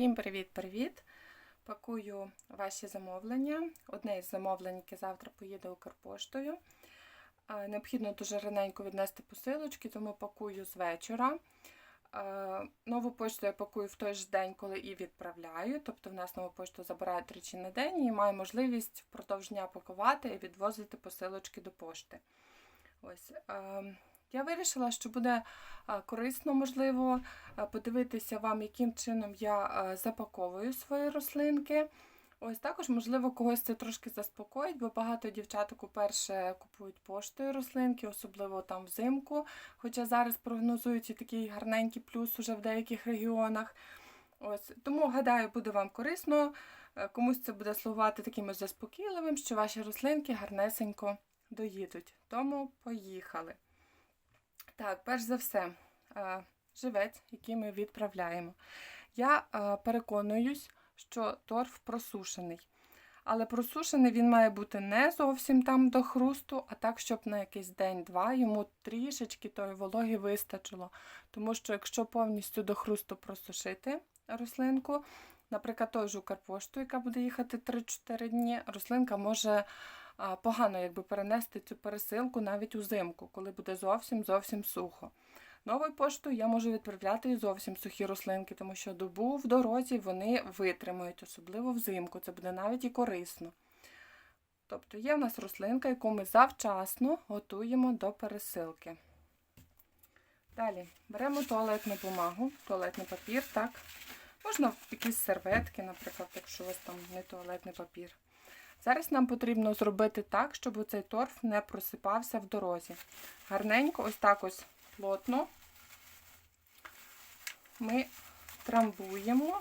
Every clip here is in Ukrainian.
Всім привіт-привіт! Пакую ваші замовлення. Одне із замовлень, яке завтра поїде Укрпоштою. Необхідно дуже раненько віднести посилочки, тому пакую з вечора. Нову пошту я пакую в той же день, коли і відправляю. Тобто в нас нову пошту забирають тричі на день і маю можливість впродовж дня пакувати і відвозити посилочки до пошти. Ось. Я вирішила, що буде е, корисно, можливо, е, подивитися вам, яким чином я е, запаковую свої рослинки. Ось також, можливо, когось це трошки заспокоїть, бо багато дівчаток уперше купують поштою рослинки, особливо там взимку. Хоча зараз прогнозують і такий гарненький плюс уже в деяких регіонах. Ось тому гадаю, буде вам корисно. Комусь це буде слугувати таким заспокійливим, що ваші рослинки гарнесенько доїдуть. Тому поїхали. Так, перш за все, е, живець, який ми відправляємо. Я е, переконуюсь, що торф просушений. Але просушений він має бути не зовсім там до хрусту, а так, щоб на якийсь день-два йому трішечки тої вологи вистачило. Тому що якщо повністю до хрусту просушити рослинку, наприклад, той же Укрпошту, яка буде їхати 3-4 дні, рослинка може погано якби, перенести цю пересилку навіть узимку, коли буде зовсім зовсім сухо. Новою поштою я можу відправляти і зовсім сухі рослинки, тому що добу в дорозі вони витримують, особливо взимку. Це буде навіть і корисно. Тобто є в нас рослинка, яку ми завчасно готуємо до пересилки. Далі беремо туалетну бумагу, туалетний папір, так. Можна якісь серветки, наприклад, якщо у вас там не туалетний папір. Зараз нам потрібно зробити так, щоб цей торф не просипався в дорозі. Гарненько, ось так ось плотно ми трамбуємо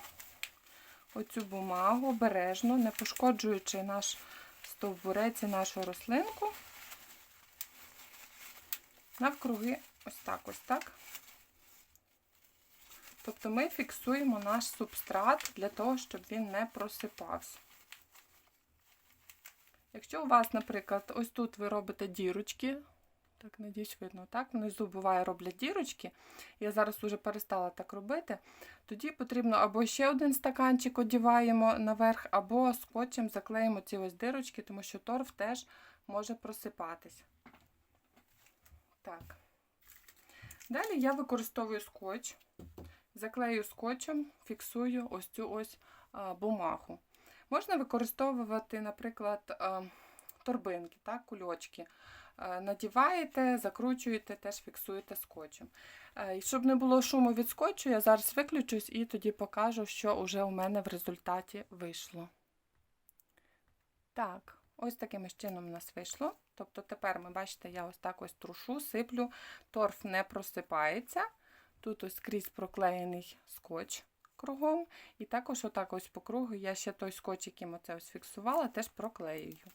оцю бумагу обережно, не пошкоджуючи наш стовбурець і нашу рослинку. Навкруги ось так, ось так. Тобто ми фіксуємо наш субстрат для того, щоб він не просипався. Якщо у вас, наприклад, ось тут ви робите дірочки, так, надіюсь, видно, так, внизу буває роблять дірочки, я зараз вже перестала так робити, тоді потрібно або ще один стаканчик одіваємо наверх, або скотчем заклеїмо ці ось дирочки, тому що торф теж може просипатись. Так. Далі я використовую скотч, заклею скотчем, фіксую ось цю ось бумагу. Можна використовувати, наприклад, торбинки, так, кульочки. Надіваєте, закручуєте, теж фіксуєте скотчем. І щоб не було шуму від скотчу, я зараз виключусь і тоді покажу, що вже у мене в результаті вийшло. Так, ось таким чином у нас вийшло. Тобто тепер ми бачите, я ось так ось трушу, сиплю, торф не просипається. Тут ось скрізь проклеєний скотч кругом. І також отак ось по кругу я ще той скотч, яким оце ось фіксувала, теж проклеюю.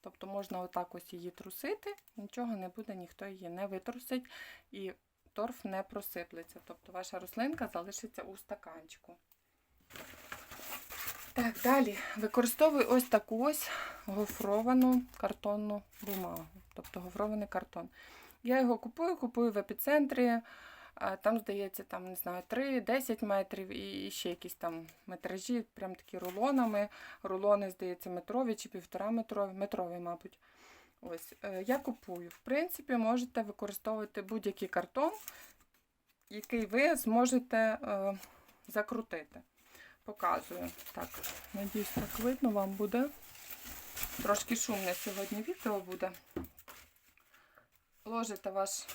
Тобто можна отак ось її трусити, нічого не буде, ніхто її не витрусить, і торф не просиплеться. Тобто ваша рослинка залишиться у стаканчику. Так, далі використовую ось таку ось гофровану картонну бумагу, тобто гофрований картон. Я його купую, купую в епіцентрі. Там, здається, там, не знаю, 3-10 метрів і ще якісь там метражі, прям такі рулонами. Рулони, здається, метрові чи півтора метрові, мабуть. Ось, е, я купую. В принципі, можете використовувати будь-який картон, який ви зможете е, закрутити. Показую. Так, надіюсь, так видно вам буде. Трошки шумне сьогодні відео буде. Ложите ваш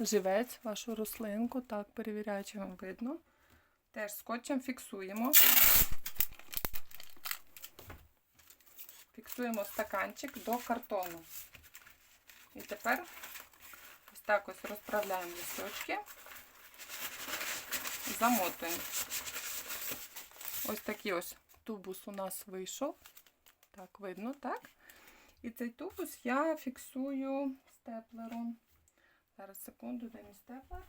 живець, вашу рослинку, так, перевіряю, чи вам видно. Теж скотчем фіксуємо. Фіксуємо стаканчик до картону. І тепер ось так ось розправляємо листочки, замотуємо. Ось такий ось тубус у нас вийшов. Так, видно, так? І цей тубус я фіксую степлером. Зараз секунду, де мій степлер.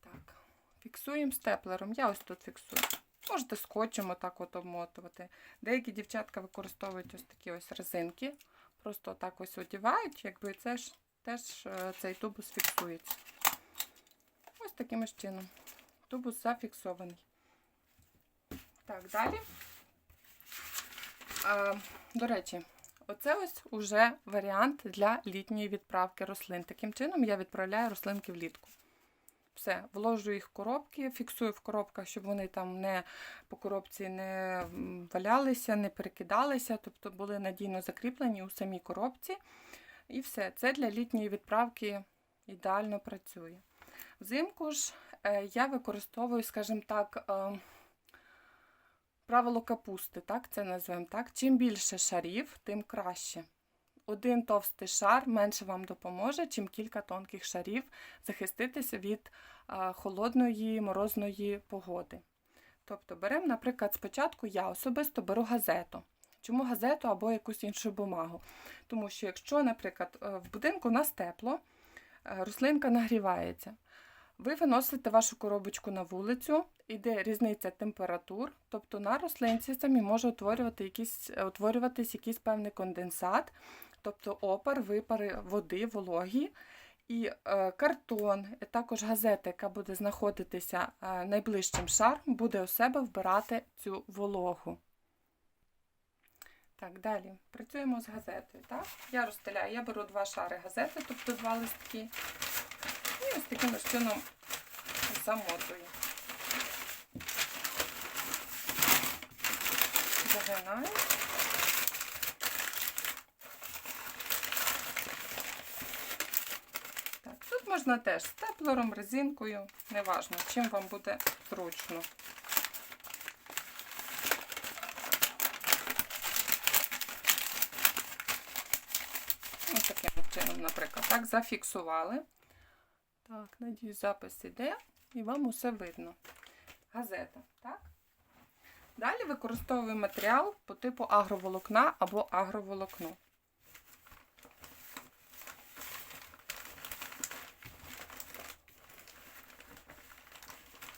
Так, фіксуємо степлером. Я ось тут фіксую. Можете скотчем отак от обмотувати. Деякі дівчатка використовують ось такі ось резинки. Просто так ось одівають, якби це ж теж е, цей тубус фіксується. Ось таким ось чином. Тубус зафіксований. Так, далі. А, до речі, оце ось уже варіант для літньої відправки рослин. Таким чином я відправляю рослинки влітку. Все, вложу їх в коробки, фіксую в коробках, щоб вони там не по коробці не валялися, не перекидалися, тобто були надійно закріплені у самій коробці. І все, це для літньої відправки ідеально працює. Взимку ж е, я використовую, скажімо так, е, правило капусти, так це називаємо так. Чим більше шарів, тим краще. Один товстий шар менше вам допоможе, чим кілька тонких шарів захиститися від холодної морозної погоди. Тобто беремо, наприклад, спочатку я особисто беру газету. Чому газету або якусь іншу бумагу? Тому що, якщо, наприклад, е, в будинку у нас тепло, е, рослинка нагрівається, ви виносите вашу коробочку на вулицю, іде різниця температур, тобто на рослинці самі може утворювати якісь, е, утворюватись якийсь певний конденсат, тобто опар, випари води, вологі. І е, картон, і також газета, яка буде знаходитися е, найближчим шаром, буде у себе вбирати цю вологу. Так, далі працюємо з газетою. Так? Я розстеляю, я беру два шари газети, тобто два листки. Ось таким ось чином замотую. Загинаю. Так, тут можна теж степлером, резинкою, неважно, чим вам буде зручно. Ось таким чином, наприклад, так, зафіксували. Так, надіюсь, запис іде і вам усе видно. Газета, так? Далі використовую матеріал по типу агроволокна або агроволокно.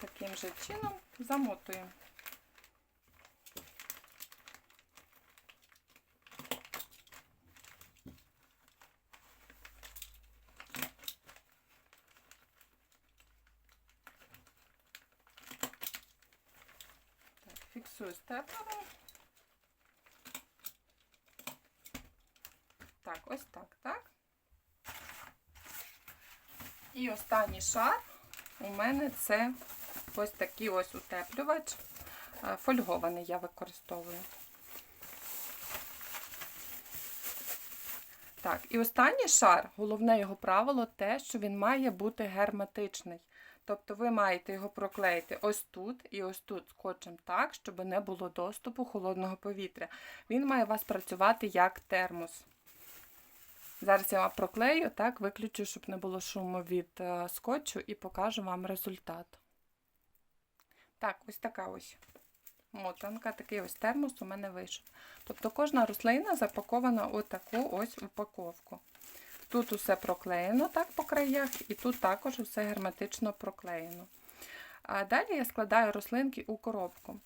Таким же чином замотуємо. Так, фіксую. Так, ось так, так. І останній шар у мене це ось такий ось утеплювач. Е, Фольгований я використовую. Так, і останній шар, головне його правило, те, що він має бути герметичний. Тобто ви маєте його проклеїти ось тут і ось тут скотчем так, щоб не було доступу холодного повітря. Він має у вас працювати як термос. Зараз я вам проклею, так, виключу, щоб не було шуму від е, скотчу, і покажу вам результат. Так, ось така ось мотанка, такий ось термос у мене вийшов. Тобто кожна рослина запакована у таку ось упаковку. Тут усе проклеєно так по краях, і тут також усе герметично проклеєно. А далі я складаю рослинки у коробку.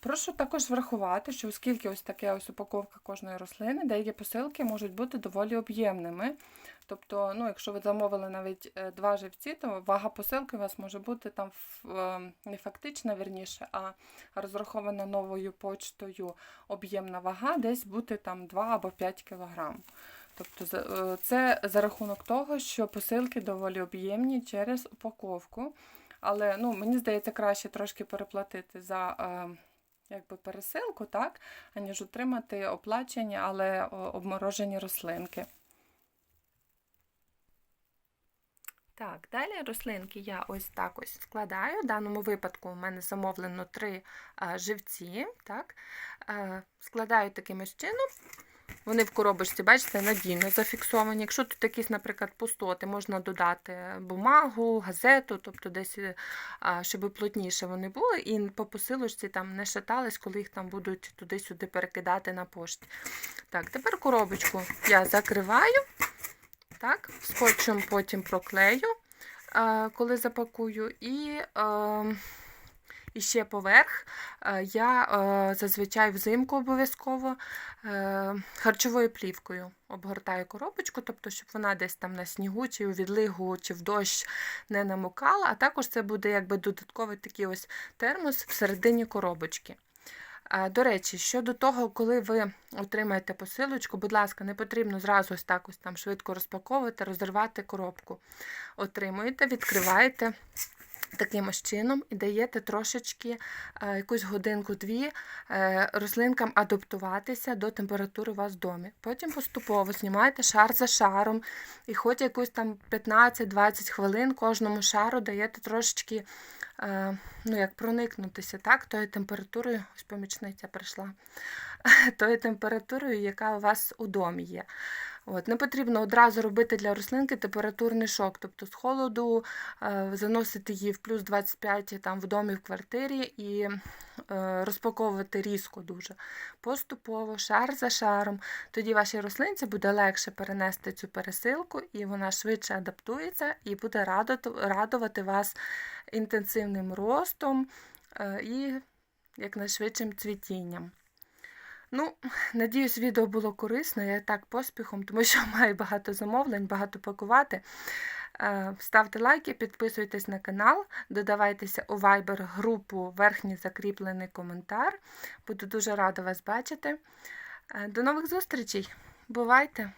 Прошу також врахувати, що оскільки ось таке ось упаковка кожної рослини, деякі посилки можуть бути доволі об'ємними. Тобто, ну, якщо ви замовили навіть е, два живці, то вага посилки у вас може бути там е, не фактична, вірніше, а розрахована новою почтою об'ємна вага, десь бути там 2 або 5 кг. Тобто е, це за рахунок того, що посилки доволі об'ємні через упаковку. Але ну, мені здається, краще трошки переплатити за е, якби пересилку, так, аніж отримати оплачені, але обморожені рослинки. Так, далі рослинки я ось так ось складаю. В даному випадку у мене замовлено три а, живці. Так? А, складаю таким чином. Вони в коробочці, бачите, надійно зафіксовані. Якщо тут якісь, наприклад, пустоти, можна додати бумагу, газету, тобто десь, щоб плотніше вони були, і по посилочці там не шатались, коли їх там будуть туди-сюди перекидати на пошті. Так, тепер коробочку я закриваю. Так, скотчем потім проклею, коли запакую, і, а, І ще поверх е, я е, зазвичай взимку обов'язково е, харчовою плівкою обгортаю коробочку, тобто, щоб вона десь там на снігу, чи у відлигу, чи в дощ не намокала, а також це буде якби додатковий такий ось термос всередині коробочки. До речі, щодо того, коли ви отримаєте посилочку, будь ласка, не потрібно зразу ось так ось там швидко розпаковувати, розривати коробку. Отримуєте, відкриваєте таким ось чином і даєте трошечки е, якусь годинку-дві е, рослинкам адаптуватися до температури у вас в домі. Потім поступово знімаєте шар за шаром, і хоч якусь там 15-20 хвилин кожному шару даєте трошечки е, ну, як проникнутися так, тою температурою, ось помічниця прийшла, тою температурою, яка у вас у домі є. От, Не потрібно одразу робити для рослинки температурний шок, тобто з холоду е, заносити її в плюс 25 там, в домі в квартирі і е, розпаковувати різко дуже. Поступово, шар за шаром. Тоді вашій рослинці буде легше перенести цю пересилку, і вона швидше адаптується і буде радувати, вас інтенсивним ростом е, і якнайшвидшим цвітінням. Ну, надіюсь, відео було корисно. Я так поспіхом, тому що маю багато замовлень, багато пакувати. Е, Ставте лайки, підписуйтесь на канал, додавайтеся у Viber групу верхній закріплений коментар. Буду дуже рада вас бачити. Е, До нових зустрічей! Бувайте!